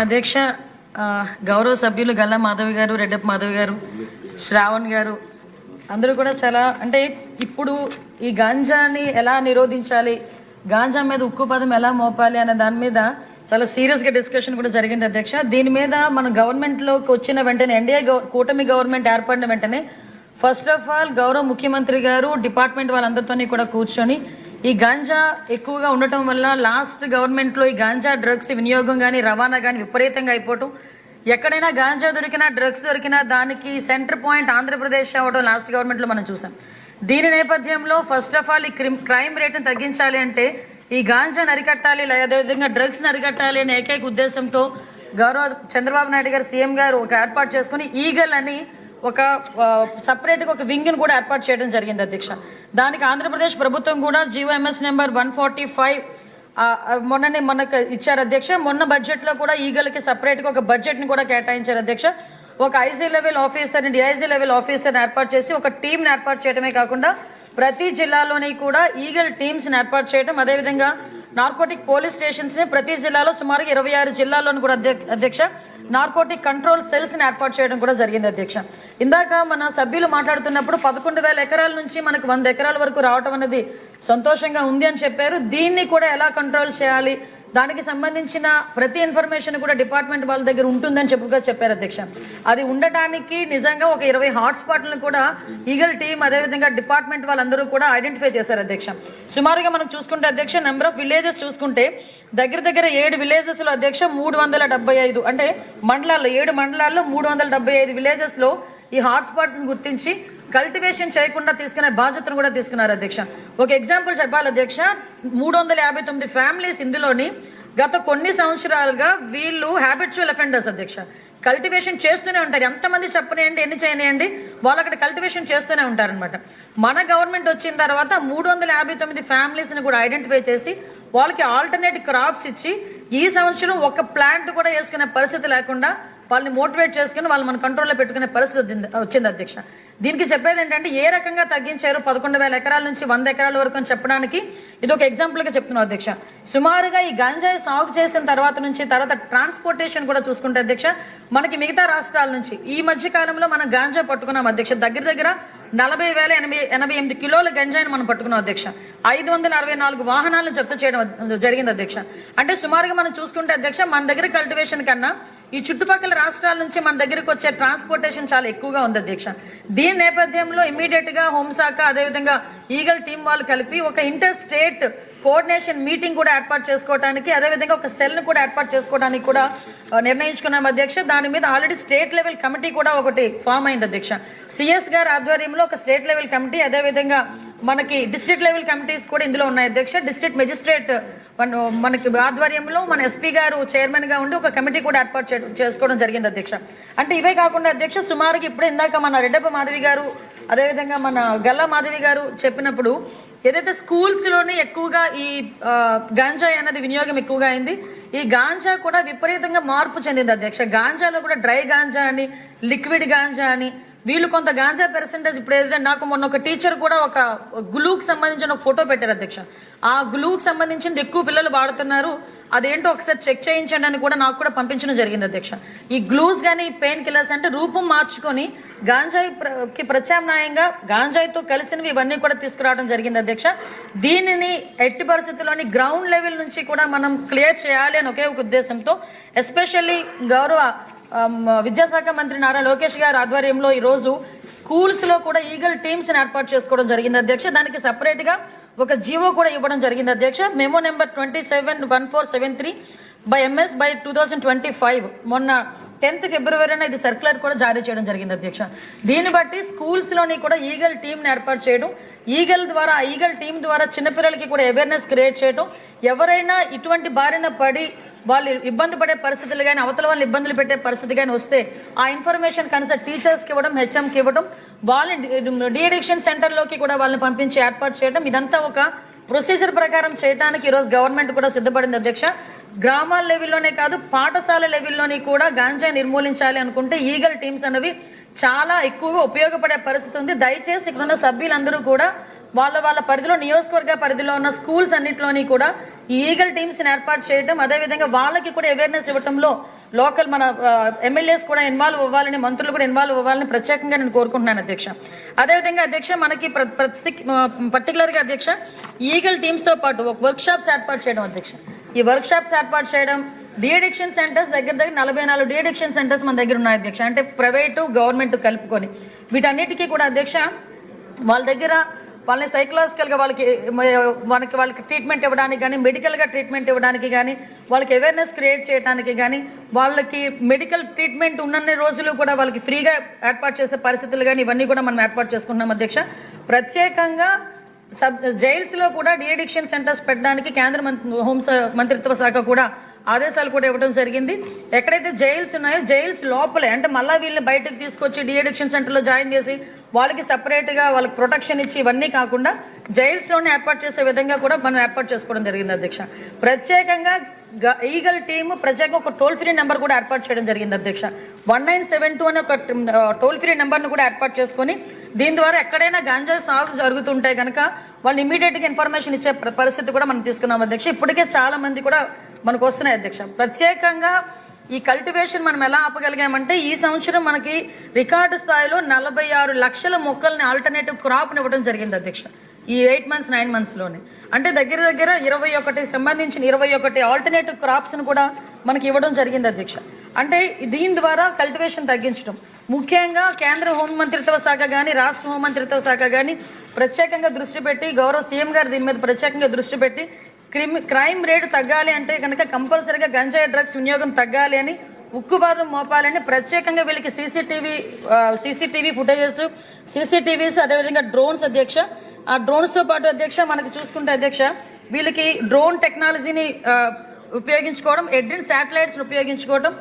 అధ్యక్ష గౌరవ సభ్యులు గల్లా మాధవి గారు రెడ్డప్ప మాధవి గారు శ్రావణ్ గారు అందరూ కూడా చాలా అంటే ఇప్పుడు ఈ గాంజాని ఎలా నిరోధించాలి గాంజా మీద ఉక్కు పదం ఎలా మోపాలి అనే దాని మీద చాలా సీరియస్గా డిస్కషన్ కూడా జరిగింది అధ్యక్ష. దీని మీద మన గవర్నమెంట్లోకి వచ్చిన వెంటనే ఎన్డీఏ కూటమి గవర్నమెంట్ ఏర్పడిన వెంటనే ఫస్ట్ ఆఫ్ ఆల్ గౌరవ ముఖ్యమంత్రి గారు డిపార్ట్మెంట్ వాళ్ళందరితోని కూడా కూర్చొని ఈ గాంజా ఎక్కువగా ఉండటం వల్ల లాస్ట్ గవర్నమెంట్లో ఈ గాంజా డ్రగ్స్ వినియోగం కానీ రవాణా కానీ విపరీతంగా అయిపోవటం. ఎక్కడైనా గాంజా దొరికినా డ్రగ్స్ దొరికినా దానికి సెంటర్ పాయింట్ ఆంధ్రప్రదేశ్ అవ్వడం లాస్ట్ గవర్నమెంట్లో మనం చూసాం. దీని నేపథ్యంలో ఫస్ట్ ఆఫ్ ఆల్ ఈ క్రిమ్ క్రైమ్ రేట్ని తగ్గించాలి అంటే ఈ గాంజాను అరికట్టాలి లేదా అదేవిధంగా డ్రగ్స్ని అరికట్టాలి అనే ఏకైక ఉద్దేశంతో గౌరవ చంద్రబాబు నాయుడు గారు సీఎం గారు ఒక ఏర్పాటు చేసుకుని ఈగల్ అని ఒక సపరేట్గా ఒక వింగ్ని కూడా ఏర్పాటు చేయడం జరిగింది అధ్యక్ష. దానికి ఆంధ్రప్రదేశ్ ప్రభుత్వం కూడా GO MS number one forty five మొన్ననే మనకు ఇచ్చారు అధ్యక్ష. మొన్న బడ్జెట్లో కూడా ఈగలకి సపరేట్గా ఒక బడ్జెట్ని కూడా కేటాయించారు అధ్యక్ష. ఒక IG level officer DIG level ఆఫీసర్ని ఏర్పాటు చేసి ఒక టీంని ఏర్పాటు చేయడమే కాకుండా ప్రతి జిల్లాలోని కూడా ఈగల్ టీమ్స్ని ఏర్పాటు చేయడం అదేవిధంగా నార్కోటిక్ పోలీస్ స్టేషన్స్ని ప్రతి జిల్లాలో సుమారు ఇరవై ఆరు జిల్లాల్లోనూ కూడా అధ్యక్ష నార్కోటిక్ కంట్రోల్ సెల్స్ని ఏర్పాటు చేయడం కూడా జరిగింది అధ్యక్ష. ఇందాక మన సభ్యులు మాట్లాడుతున్నప్పుడు పదకొండు వేల ఎకరాల నుంచి మనకు వంద ఎకరాల వరకు రావటం అనేది సంతోషంగా ఉంది అని చెప్పారు. దీన్ని కూడా ఎలా కంట్రోల్ చేయాలి? దానికి సంబంధించిన ప్రతి ఇన్ఫర్మేషన్ కూడా డిపార్ట్మెంట్ వాళ్ళ దగ్గర ఉంటుందని చెప్పుగా చెప్పారు అధ్యక్ష. అది ఉండటానికి నిజంగా ఒక ఇరవై హాట్స్పాట్లను కూడా ఈగల్ టీం అదేవిధంగా డిపార్ట్మెంట్ వాళ్ళందరూ కూడా ఐడెంటిఫై చేశారు అధ్యక్ష. సుమారుగా మనం చూసుకుంటే అధ్యక్ష నెంబర్ ఆఫ్ విలేజెస్ చూసుకుంటే దగ్గర దగ్గర ఏడు విలేజెస్లో అధ్యక్ష మూడు వందల డెబ్బై ఐదు. అంటే మండలాల్లో ఏడు మండలాల్లో మూడు వందల డెబ్బై ఐదు విలేజెస్లో ఈ హాట్స్పాట్స్ గుర్తించి కల్టివేషన్ చేయకుండా తీసుకునే బాధ్యతను కూడా తీసుకున్నారు అధ్యక్ష. ఒక ఎగ్జాంపుల్ చెప్పాలి అధ్యక్ష. మూడు వందల యాభై తొమ్మిది ఫ్యామిలీస్ ఇందులోని గత కొన్ని సంవత్సరాలుగా వీళ్ళు హ్యాబిచువల్ అఫెండర్స్ అధ్యక్ష. కల్టివేషన్ చేస్తూనే ఉంటారు. ఎంతమంది చెప్పనియండి ఎన్ని చేయనియండి వాళ్ళు అక్కడ కల్టివేషన్ చేస్తూనే ఉంటారనమాట మన గవర్నమెంట్ వచ్చిన తర్వాత మూడు వందల యాభై తొమ్మిది ఫ్యామిలీస్ని కూడా ఐడెంటిఫై చేసి వాళ్ళకి ఆల్టర్నేట్ క్రాప్స్ ఇచ్చి ఈ సంవత్సరం ఒక ప్లాంట్ కూడా వేసుకునే పరిస్థితి లేకుండా వాళ్ళని మోటివేట్ చేసుకుని వాళ్ళు మన కంట్రోల్లో పెట్టుకునే పరిస్థితి వచ్చింది- అధ్యక్ష. దీనికి చెప్పేది ఏంటంటే ఏ రకంగా తగ్గించారు? పదకొండు వేల ఎకరాల నుంచి వంద ఎకరాల వరకు అని చెప్పడానికి ఇది ఒక ఎగ్జాంపుల్గా చెప్తున్నాం అధ్యక్ష. సుమారుగా ఈ గంజాయి సాగు చేసిన తర్వాత నుంచి తర్వాత ట్రాన్స్పోర్టేషన్ కూడా చూసుకుంటే అధ్యక్ష మనకి మిగతా రాష్ట్రాల నుంచి ఈ మధ్య కాలంలో మనం గాంజా పట్టుకున్నాం అధ్యక్ష. దగ్గర దగ్గర నలభై వేల ఎనభై ఎనభై ఎనిమిది కిలోల గంజాయిని మనం పట్టుకున్నాం అధ్యక్ష. ఐదు వందల అరవై నాలుగు వాహనాలను జప్తు చేయడం జరిగింది అధ్యక్ష. అంటే సుమారుగా మనం చూసుకుంటే అధ్యక్ష మన దగ్గర కల్టివేషన్ కన్నా ఈ చుట్టుపక్కల రాష్ట్రాల నుంచి మన దగ్గరికి వచ్చే ట్రాన్స్పోర్టేషన్ చాలా ఎక్కువగా ఉంది అధ్యక్ష. దీని నేపథ్యంలో ఇమీడియట్గా హోంశాఖ అదేవిధంగా ఈగల్ టీం వాళ్ళు కలిపి ఒక ఇంటర్ స్టేట్ కోఆర్డినేషన్ మీటింగ్ కూడా ఏర్పాటు చేసుకోవడానికి అదేవిధంగా ఒక సెల్ను కూడా ఏర్పాటు చేసుకోవడానికి కూడా నిర్ణయించుకున్నాం అధ్యక్ష. దాని మీద ఆల్రెడీ స్టేట్ లెవెల్ కమిటీ కూడా ఒకటి ఫామ్ అయింది అధ్యక్ష. సిఎస్ గారి ఆధ్వర్యంలో ఒక స్టేట్ లెవెల్ కమిటీ అదేవిధంగా మనకి డిస్ట్రిక్ట్ లెవెల్ కమిటీస్ కూడా ఇందులో ఉన్నాయి అధ్యక్ష. డిస్ట్రిక్ట్ మెజిస్ట్రేట్ మన- మనకి ఆధ్వర్యంలో మన ఎస్పీ గారు చైర్మన్గా ఉండి ఒక కమిటీ కూడా ఏర్పాటు చే- చేసుకోవడం జరిగింది అధ్యక్ష. అంటే ఇవే కాకుండా అధ్యక్ష సుమారుగా ఇప్పుడు ఇందాక మన రెడ్డప్ప మాధవి గారు అదేవిధంగా మన గల్లా మాధవి గారు చెప్పినప్పుడు ఏదైతే స్కూల్స్లోనే ఎక్కువగా ఈ ఆ, గాంజాయి అన్నది వినియోగం ఎక్కువగా అయింది ఈ గాంజా కూడా విపరీతంగా మార్పు చెందింది అధ్యక్ష. గాంజాలో కూడా డ్రై గాంజా అని లిక్విడ్ గాంజా అని వీళ్ళు కొంత గాంజా పర్సెంటేజ్ ఇప్పుడు ఏదైతే నాకు మొన్న ఒక టీచర్ కూడా ఒక గ్లూకి సంబంధించిన ఒక ఫోటో పెట్టారు అధ్యక్ష. ఆ గ్లూకి సంబంధించింది ఎక్కువ పిల్లలు వాడుతున్నారు. అదేంటో ఒకసారి చెక్ చేయించండి అని కూడా నాకు కూడా పంపించడం జరిగింది అధ్యక్ష. ఈ గ్లూస్ కానీ పెయిన్ కిల్లర్స్ అంటే రూపం మార్చుకొని గాంజాయి కి ప్రత్యామ్నాయంగా గాంజాయితో కలిసినవి ఇవన్నీ కూడా తీసుకురావడం జరిగింది అధ్యక్ష. దీనిని ఎట్టి పరిస్థితుల్లోని గ్రౌండ్ లెవెల్ నుంచి కూడా మనం క్లియర్ చేయాలి అని ఒకే ఒక ఉద్దేశంతో ఎస్పెషల్లీ గౌరవ విద్యాశాఖ మంత్రి నారా లోకేష్ గారి ఆధ్వర్యంలో ఈ రోజు స్కూల్స్లో కూడా ఈగల్ టీమ్స్ ఏర్పాటు చేసుకోవడం జరిగింది అధ్యక్ష. దానికి సపరేట్గా ఒక జీవో కూడా ఇవ్వడం జరిగింది అధ్యక్ష. Memo number twenty seven one four seven three by MS by two thousand twenty five. మొన్న టెన్త్ ఫిబ్రవరిన ఇది సర్క్యులర్ కూడా జారీ చేయడం జరిగింది అధ్యక్ష. దీన్ని బట్టి స్కూల్స్లోని కూడా ఈగల్ టీమ్ ఏర్పాటు చేయడం ఈగల్ ద్వారా ఈగల్ టీం ద్వారా చిన్నపిల్లలకి కూడా అవేర్నెస్ క్రియేట్ చేయడం ఎవరైనా ఇటువంటి బారిన పడి వాళ్ళు ఇబ్బంది పడే పరిస్థితులు కానీ అవతల వాళ్ళు ఇబ్బందులు పెట్టే పరిస్థితి కానీ వస్తే ఆ ఇన్ఫర్మేషన్ కనీసం టీచర్స్కి ఇవ్వడం హెచ్ఎంకి ఇవ్వడం వాళ్ళని డిఎడిక్షన్ సెంటర్లోకి కూడా వాళ్ళని పంపించి ఏర్పాటు చేయడం ఇదంతా ఒక ప్రొసీజర్ ప్రకారం చేయడానికి ఈరోజు గవర్నమెంట్ కూడా సిద్ధపడింది అధ్యక్ష. గ్రామాల లెవెల్లోనే కాదు పాఠశాల లెవెల్లోని కూడా గాంజా నిర్మూలించాలి అనుకుంటే ఈగల్ టీమ్స్ అనేవి చాలా ఎక్కువగా ఉపయోగపడే పరిస్థితి ఉంది. దయచేసి ఇక్కడ ఉన్న సభ్యులందరూ కూడా వాళ్ళ వాళ్ళ పరిధిలో నియోజకవర్గ పరిధిలో ఉన్న స్కూల్స్ అన్నింటిలోని కూడా ఈ ఈగల్ టీమ్స్ ఏర్పాటు చేయడం అదేవిధంగా వాళ్ళకి కూడా అవేర్నెస్ ఇవ్వడంలో లోకల్ మన ఎమ్మెల్యేస్ కూడా ఇన్వాల్వ్ అవ్వాలని మంత్రులు కూడా ఇన్వాల్వ్ అవ్వాలని ప్రత్యేకంగా నేను కోరుకుంటున్నాను అధ్యక్ష. అదేవిధంగా అధ్యక్ష మనకి ప్ర- ప్రతి పర్టికులర్గా అధ్యక్ష ఈగల్ టీమ్స్తో పాటు ఒక వర్క్ షాప్స్ ఏర్పాటు చేయడం అధ్యక్ష. ఈ వర్క్ షాప్స్ ఏర్పాటు చేయడం డిఎడిక్షన్ సెంటర్స్ దగ్గర దగ్గర నలభై నాలుగు డిఎడిక్షన్ సెంటర్స్ మన దగ్గర ఉన్నాయి అధ్యక్ష. అంటే ప్రైవేటు గవర్నమెంట్ కలుపుకొని. వీటన్నిటికీ కూడా అధ్యక్ష వాళ్ళ దగ్గర వాళ్ళని సైకలాజికల్గా వాళ్ళకి మనకి వాళ్ళకి ట్రీట్మెంట్ ఇవ్వడానికి కానీ మెడికల్గా ట్రీట్మెంట్ ఇవ్వడానికి కానీ వాళ్ళకి అవేర్నెస్ క్రియేట్ చేయడానికి కానీ వాళ్ళకి మెడికల్ ట్రీట్మెంట్ ఉన్నన్ని రోజులు కూడా వాళ్ళకి ఫ్రీగా ఏర్పాటు చేసే పరిస్థితులు కానీ ఇవన్నీ కూడా మనం ఏర్పాటు చేసుకుంటున్నాం అధ్యక్ష. ప్రత్యేకంగా సబ్ జైల్స్లో కూడా డిఎడిక్షన్ సెంటర్స్ పెట్టడానికి కేంద్ర మంత్రి హోం మంత్రిత్వ శాఖ కూడా ఆదేశాలు కూడా ఇవ్వడం జరిగింది. ఎక్కడైతే జైల్స్ ఉన్నాయో జైల్స్ లోపలే అంటే మళ్ళీ వీళ్ళని బయటకు తీసుకొచ్చి డిఎడిక్షన్ సెంటర్లో జాయిన్ చేసి వాళ్ళకి సపరేట్గా వాళ్ళకి ప్రొటెక్షన్ ఇచ్చి ఇవన్నీ కాకుండా జైల్స్లోనే ఏర్పాటు చేసే విధంగా కూడా మనం ఏర్పాటు చేసుకోవడం జరిగింది అధ్యక్ష. ప్రత్యేకంగా గ- ఈగల్ టీమ్ ప్రత్యేకంగా ఒక టోల్ ఫ్రీ నెంబర్ కూడా ఏర్పాటు చేయడం జరిగింది అధ్యక్ష. వన్ నైన్ సెవెన్ టూ అనే ఒక టోల్ ఫ్రీ నెంబర్ను కూడా ఏర్పాటు చేసుకొని దీని ద్వారా ఎక్కడైనా గాంజా సాగు జరుగుతుంటే కనుక వాళ్ళు ఇమీడియట్గా ఇన్ఫర్మేషన్ ఇచ్చే పరిస్థితి కూడా మనం తీసుకున్నాం అధ్యక్ష. ఇప్పటికే చాలా మంది కూడా మనకు వస్తున్నాయి అధ్యక్ష. ప్రత్యేకంగా ఈ కల్టివేషన్ మనం ఎలా ఆపగలిగామంటే ఈ సంవత్సరం మనకి రికార్డు స్థాయిలో నలభై ఆరు లక్షల మొక్కల్ని ఆల్టర్నేటివ్ క్రాప్ని ఇవ్వడం జరిగింది అధ్యక్ష. ఈ ఎయిట్ మంత్స్ నైన్ మంత్స్లోనే అంటే దగ్గర దగ్గర ఇరవై ఒకటి సంబంధించిన ఇరవై ఒకటి ఆల్టర్నేటివ్ క్రాప్స్ని కూడా మనకి ఇవ్వడం జరిగింది అధ్యక్ష. అంటే దీని ద్వారా కల్టివేషన్ తగ్గించడం. ముఖ్యంగా కేంద్ర హోం మంత్రిత్వ శాఖ కానీ రాష్ట్ర హోం మంత్రిత్వ శాఖ కానీ ప్రత్యేకంగా దృష్టి పెట్టి గౌరవ సీఎం గారు దీని మీద ప్రత్యేకంగా దృష్టి పెట్టి క్రిమ్ క్రైమ్ రేటు తగ్గాలి అంటే కనుక కంపల్సరీగా గంజాయి డ్రగ్స్ వినియోగం తగ్గాలి అని ఉక్కుబాదం మోపాలని ప్రత్యేకంగా వీళ్ళకి సీసీటీవీ సీసీటీవీ ఫుటేజెస్ సీసీటీవీస్ అదేవిధంగా డ్రోన్స్ అధ్యక్ష. ఆ డ్రోన్స్తో పాటు అధ్యక్ష మనకి చూసుకుంటే అధ్యక్ష వీళ్ళకి డ్రోన్ టెక్నాలజీని ఉపయోగించుకోవడం ఎడ్రిన్ శాటిలైట్స్ని ఉపయోగించుకోవడం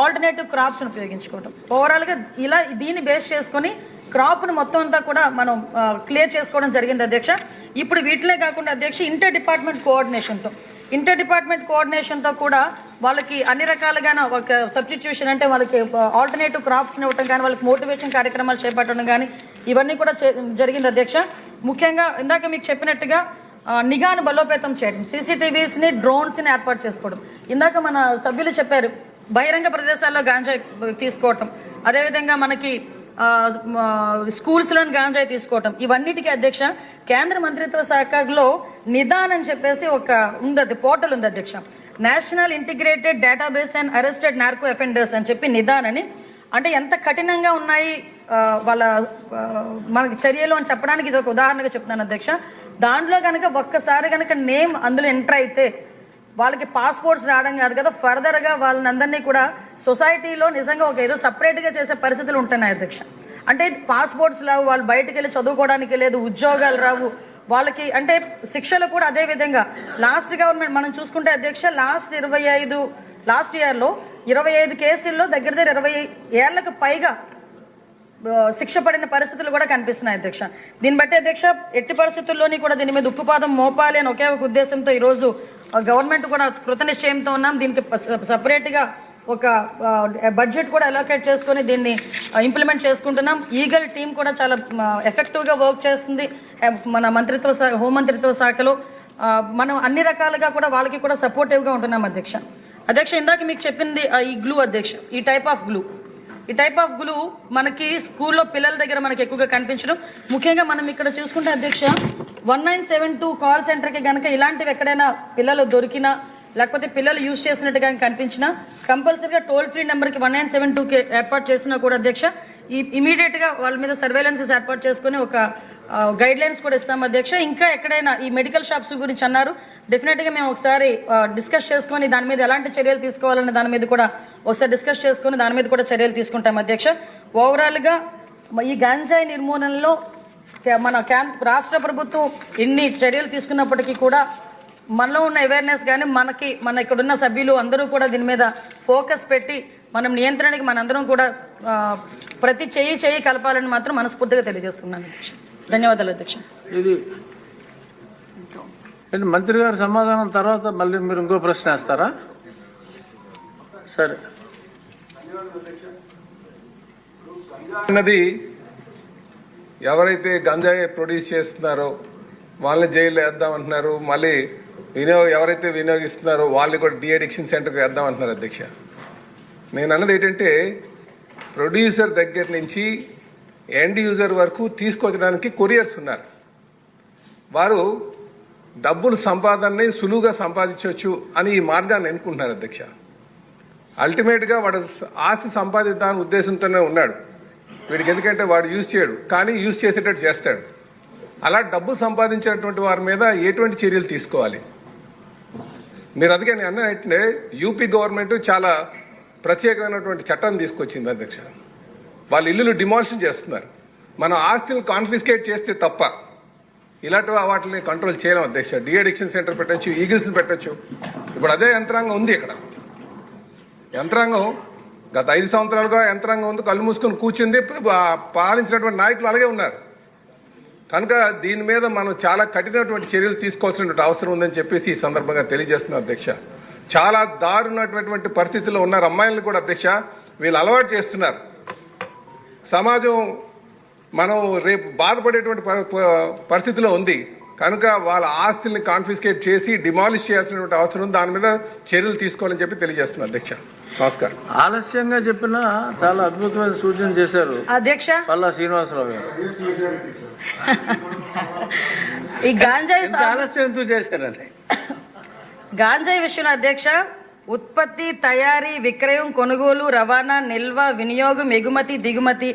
ఆల్టర్నేటివ్ క్రాప్స్ని ఉపయోగించుకోవడం. ఓవరాల్గా ఇలా దీన్ని బేస్ చేసుకొని క్రాప్ను మొత్తం అంతా కూడా మనం క్లియర్ చేసుకోవడం జరిగింది అధ్యక్ష. ఇప్పుడు వీటిలే కాకుండా అధ్యక్ష ఇంటర్ డిపార్ట్మెంట్ కోఆర్డినేషన్తో ఇంటర్ డిపార్ట్మెంట్ కోఆర్డినేషన్తో కూడా వాళ్ళకి అన్ని రకాలుగానే ఒక సబ్స్టిట్యూషన్ అంటే వాళ్ళకి ఆల్టర్నేటివ్ క్రాప్స్ని ఇవ్వటం కానీ వాళ్ళకి మోటివేషన్ కార్యక్రమాలు చేపట్టడం కానీ ఇవన్నీ కూడా జరిగింది అధ్యక్ష. ముఖ్యంగా ఇందాక మీకు చెప్పినట్టుగా నిఘాను బలోపేతం చేయడం సీసీటీవీస్ని డ్రోన్స్ని ఏర్పాటు చేసుకోవడం. ఇందాక మన సభ్యులు చెప్పారు బహిరంగ ప్రదేశాల్లో గాంజా తీసుకోవటం. అదేవిధంగా మనకి స్కూల్స్లోని గాంజాయి తీసుకోవటం. ఇవన్నిటికీ అధ్యక్ష కేంద్ర మంత్రిత్వ శాఖలో నిదాన్ అని చెప్పేసి ఒక ఉంది అది పోర్టల్ ఉంది అధ్యక్ష. National integrated database and arrested narco offenders అని చెప్పి నిదాన్ అని అంటే ఎంత కఠినంగా ఉన్నాయి వాళ్ళ మనకి చర్యలు అని చెప్పడానికి ఇది ఒక ఉదాహరణగా చెప్తున్నాను అధ్యక్ష. దాంట్లో కనుక ఒక్కసారి కనుక నేమ్ అందులో ఎంటర్ అయితే వాళ్ళకి పాస్పోర్ట్స్ రావడం కాదు కదా. ఫర్దర్గా వాళ్ళని అందరినీ కూడా సొసైటీలో నిజంగా ఒక ఏదో సపరేట్గా చేసే పరిస్థితులు ఉంటున్నాయి అధ్యక్ష. అంటే పాస్పోర్ట్స్ లావు వాళ్ళు బయటకు వెళ్ళి చదువుకోవడానికి లేదు ఉద్యోగాలు రావు. వాళ్ళకి అంటే శిక్షలు కూడా అదే విధంగా. లాస్ట్ గవర్నమెంట్ మనం చూసుకుంటే అధ్యక్ష లాస్ట్ ఇరవై ఐదు లాస్ట్ ఇయర్లో ఇరవై ఐదు కేసుల్లో దగ్గర దగ్గర ఇరవై ఏళ్ళకు పైగా శిక్ష పడిన పరిస్థితులు కూడా కనిపిస్తున్నాయి అధ్యక్ష. దీన్ని బట్టి అధ్యక్ష ఎట్టి పరిస్థితుల్లోని కూడా దీని మీద ఉక్కుపాదం మోపాలి అని ఒకే ఒక ఉద్దేశంతో ఈరోజు గవర్నమెంట్ కూడా కృతనిశ్చయంతో ఉన్నాం. దీనికి సపరేట్గా ఒక బడ్జెట్ కూడా అలోకేట్ చేసుకొని దీన్ని ఇంప్లిమెంట్ చేసుకుంటున్నాం. ఈగల్ టీం కూడా చాలా ఎఫెక్టివ్గా వర్క్ చేస్తుంది. మన మంత్రిత్వ శాఖ హోంమంత్రిత్వ శాఖలో. మనం అన్ని రకాలుగా కూడా వాళ్ళకి కూడా సపోర్టివ్గా ఉంటున్నాం అధ్యక్ష. అధ్యక్ష ఇందాక మీకు చెప్పింది ఈ గ్లూ అధ్యక్ష ఈ టైప్ ఆఫ్ గ్లూ ఈ టైప్ ఆఫ్ గ్లూ మనకి స్కూల్లో పిల్లల దగ్గర మనకి ఎక్కువగా కనిపించడం ముఖ్యంగా మనం ఇక్కడ చూసుకుంటే అధ్యక్ష one nine seven two call సెంటర్కి కనుక ఇలాంటివి ఎక్కడైనా పిల్లలు దొరికినా లేకపోతే పిల్లలు యూజ్ చేసినట్టుగా కనిపించినా కంపల్సరీగా టోల్ ఫ్రీ నెంబర్కి వన్ నైన్ సెవెన్ టూకి ఏర్పాటు చేసినా కూడా అధ్యక్ష ఈ ఇమీడియట్గా వాళ్ళ మీద సర్వేలెన్సెస్ ఏర్పాటు చేసుకుని ఒక గైడ్ లైన్స్ కూడా ఇస్తాం అధ్యక్ష. ఇంకా ఎక్కడైనా ఈ మెడికల్ షాప్స్ గురించి అన్నారు. డెఫినెట్గా మేము ఒకసారి డిస్కస్ చేసుకొని దాని మీద ఎలాంటి చర్యలు తీసుకోవాలనే దాని మీద కూడా ఒకసారి డిస్కస్ చేసుకొని దాని మీద కూడా చర్యలు తీసుకుంటాం అధ్యక్ష. ఓవరాల్గా ఈ గాంజాయి నిర్మూలనలో మన రాష్ట్ర ప్రభుత్వం ఎన్ని చర్యలు తీసుకున్నప్పటికీ కూడా మనలో ఉన్న అవేర్నెస్ కానీ మనకి మన ఇక్కడున్న సభ్యులు అందరూ కూడా దీని మీద ఫోకస్ పెట్టి మనం నియంత్రణకి మనందరం కూడా ప్రతి చెయ్యి చెయ్యి కలపాలని మాత్రం మనస్ఫూర్తిగా తెలియజేసుకున్నాను అధ్యక్ష. ధన్యవాదాలు అధ్యక్ష. ఇది ఏంటి మంత్రి గారి సమాధానం తర్వాత మళ్ళీ మీరు ఇంకో ప్రశ్న వేస్తారా? సరే. అన్నది ఎవరైతే గంజాయి ప్రొడ్యూస్ చేస్తున్నారో వాళ్ళని జైల్లో వేద్దామంటున్నారు మళ్ళీ వినియోగ ఎవరైతే వినియోగిస్తున్నారో వాళ్ళని కూడా డి అడిక్షన్ సెంటర్కి వేద్దామంటున్నారు అధ్యక్ష. నేను అన్నది ఏంటంటే ప్రొడ్యూసర్ దగ్గర నుంచి ఎండ్ యూజర్ వరకు తీసుకొచ్చడానికి కొరియర్స్ ఉన్నారు. వారు డబ్బులు సంపాదనని సులువుగా సంపాదించవచ్చు అని ఈ మార్గాన్ని ఎన్నుకుంటున్నారు అధ్యక్ష. అల్టిమేట్గా వాడు ఆస్తి సంపాదిద్దామని ఉద్దేశంతోనే ఉన్నాడు. వీడికి ఎందుకంటే వాడు యూజ్ చేయడు కానీ యూజ్ చేసేటట్టు చేస్తాడు. అలా డబ్బు సంపాదించినటువంటి వారి మీద ఎటువంటి చర్యలు తీసుకోవాలి? మీరు అందుకే నేను అన్నట్టే యూపీ గవర్నమెంట్ చాలా ప్రత్యేకమైనటువంటి చట్టం తీసుకొచ్చింది అధ్యక్ష. వాళ్ళ ఇల్లులు డిమాలిషన్ చేస్తున్నారు. మనం ఆస్తులు కాన్ఫిస్కేట్ చేస్తే తప్ప ఇలాంటి వాటిని కంట్రోల్ చేయలేం అధ్యక్ష. డిఅడిక్షన్ సెంటర్ పెట్టచ్చు ఈగిల్స్ పెట్టచ్చు. ఇప్పుడు అదే యంత్రాంగం ఉంది ఇక్కడ. యంత్రాంగం గత ఐదు సంవత్సరాలుగా యంత్రాంగం ఉంది కళ్ళు మూసుకొని కూర్చుంది పాలించినటువంటి నాయకులు అలాగే ఉన్నారు. కనుక దీని మీద మనం చాలా కఠినటువంటి చర్యలు తీసుకోవాల్సినటువంటి అవసరం ఉందని చెప్పేసి ఈ సందర్భంగా తెలియజేస్తున్నా అధ్యక్ష. చాలా దారుణటువంటి పరిస్థితుల్లో ఉన్నారు అమ్మాయిలను కూడా అధ్యక్ష వీళ్ళు అలవాటు చేస్తున్నారు. సమాజం మనం రేపు బాధపడేటువంటి పరిస్థితిలో ఉంది. కనుక వాళ్ళ ఆస్తుల్ని కాన్ఫిస్కేట్ చేసి డిమాలిష్ చేయాల్సినటువంటి అవసరం ఉంది. దాని మీద చర్యలు తీసుకోవాలని చెప్పి తెలియజేస్తున్నా అధ్యక్ష. నమస్కారం. ఆలస్యంగా చెప్పినా చాలా అద్భుతమైన సూచన చేశారు అధ్యక్ష? పల్లా శ్రీనివాసరావు గారు. ఈ గాంజాయి ఆలస్యం ఎందుకు చేశారండి? గాంజాయి విషయంలో అధ్యక్ష ఉత్పత్తి తయారీ విక్రయం కొనుగోలు రవాణా నిల్వ వినియోగం ఎగుమతి దిగుమతి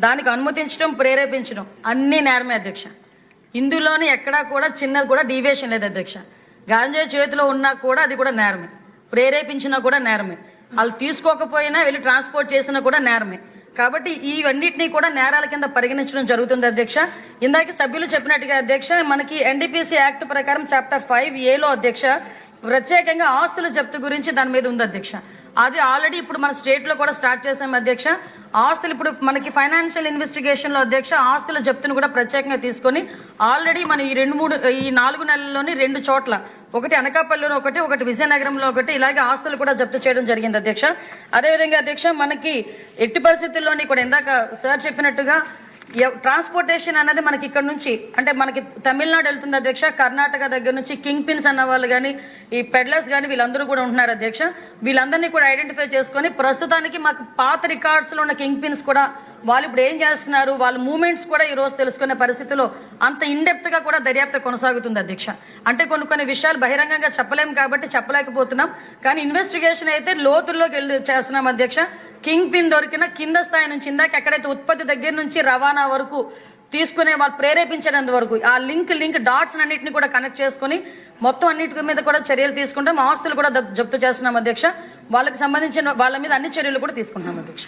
దానికి అనుమతించడం ప్రేరేపించడం అన్ని నేరమే అధ్యక్ష. ఇందులోని ఎక్కడా కూడా చిన్నది కూడా డీవియేషన్ లేదు అధ్యక్ష. గాంజా చేతిలో ఉన్నా కూడా అది కూడా నేరమే. ప్రేరేపించినా కూడా నేరమే. వాళ్ళు తీసుకోకపోయినా వెళ్ళి ట్రాన్స్పోర్ట్ చేసినా కూడా నేరమే. కాబట్టి ఇవన్నిటినీ కూడా నేరాల కింద పరిగణించడం జరుగుతుంది అధ్యక్ష. ఇందాక సభ్యులు చెప్పినట్టుగా అధ్యక్ష మనకి ఎన్డీపీసీ యాక్ట్ ప్రకారం చాప్టర్ ఫైవ్ ఏలో అధ్యక్ష ప్రత్యేకంగా ఆస్తుల జప్తు గురించి దాని మీద ఉంది అధ్యక్ష. అది ఆల్రెడీ ఇప్పుడు మన స్టేట్లో కూడా స్టార్ట్ చేసాం అధ్యక్ష. ఆస్తులు ఇప్పుడు మనకి ఫైనాన్షియల్ ఇన్వెస్టిగేషన్లో అధ్యక్ష ఆస్తుల జప్తును కూడా ప్రత్యేకంగా తీసుకొని ఆల్రెడీ మన ఈ రెండు మూడు ఈ నాలుగు నెలల్లోని రెండు చోట్ల ఒకటి అనకాపల్లిలో ఒకటి ఒకటి విజయనగరంలో ఒకటి ఇలాగే ఆస్తులు కూడా జప్తు చేయడం జరిగింది అధ్యక్ష. అదేవిధంగా అధ్యక్ష మనకి ఎట్టి పరిస్థితుల్లోని కూడా ఇందాక సార్ చెప్పినట్టుగా ట్రాన్స్పోర్టేషన్ అనేది మనకి ఇక్కడ నుంచి అంటే మనకి తమిళనాడు వెళ్తుంది అధ్యక్ష కర్ణాటక దగ్గర నుంచి కింగ్ పిన్స్ అన్న వాళ్ళు కానీ ఈ పెడ్లర్స్ కానీ వీళ్ళందరూ కూడా ఉంటున్నారు అధ్యక్ష. వీళ్ళందరినీ కూడా ఐడెంటిఫై చేసుకొని ప్రస్తుతానికి మాకు పాత రికార్డ్స్లో ఉన్న కింగ్ పిన్స్ కూడా వాళ్ళు ఇప్పుడు ఏం చేస్తున్నారు వాళ్ళ మూమెంట్స్ కూడా ఈరోజు తెలుసుకునే పరిస్థితిలో అంత ఇండెప్త్గా కూడా దర్యాప్తు కొనసాగుతుంది అధ్యక్ష. అంటే కొన్ని కొన్ని విషయాలు బహిరంగంగా చెప్పలేము కాబట్టి చెప్పలేకపోతున్నాం. కానీ ఇన్వెస్టిగేషన్ అయితే లోతుల్లోకి వెళ్ళి చేస్తున్నాం అధ్యక్ష. కింగ్ పిన్ దొరికిన కింద స్థాయి నుంచి ఇందాక ఎక్కడైతే ఉత్పత్తి దగ్గర నుంచి రవాణా వరకు తీసుకునే వాళ్ళు ప్రేరేపించేంత వరకు ఆ లింక్ లింక్ డాట్స్ అన్నింటిని కూడా కనెక్ట్ చేసుకుని మొత్తం అన్నిటి మీద కూడా చర్యలు తీసుకుంటాం. ఆస్తులు కూడా జప్తు చేస్తున్నాం అధ్యక్ష. వాళ్ళకి సంబంధించిన వాళ్ళ మీద అన్ని చర్యలు కూడా తీసుకుంటున్నాం అధ్యక్ష.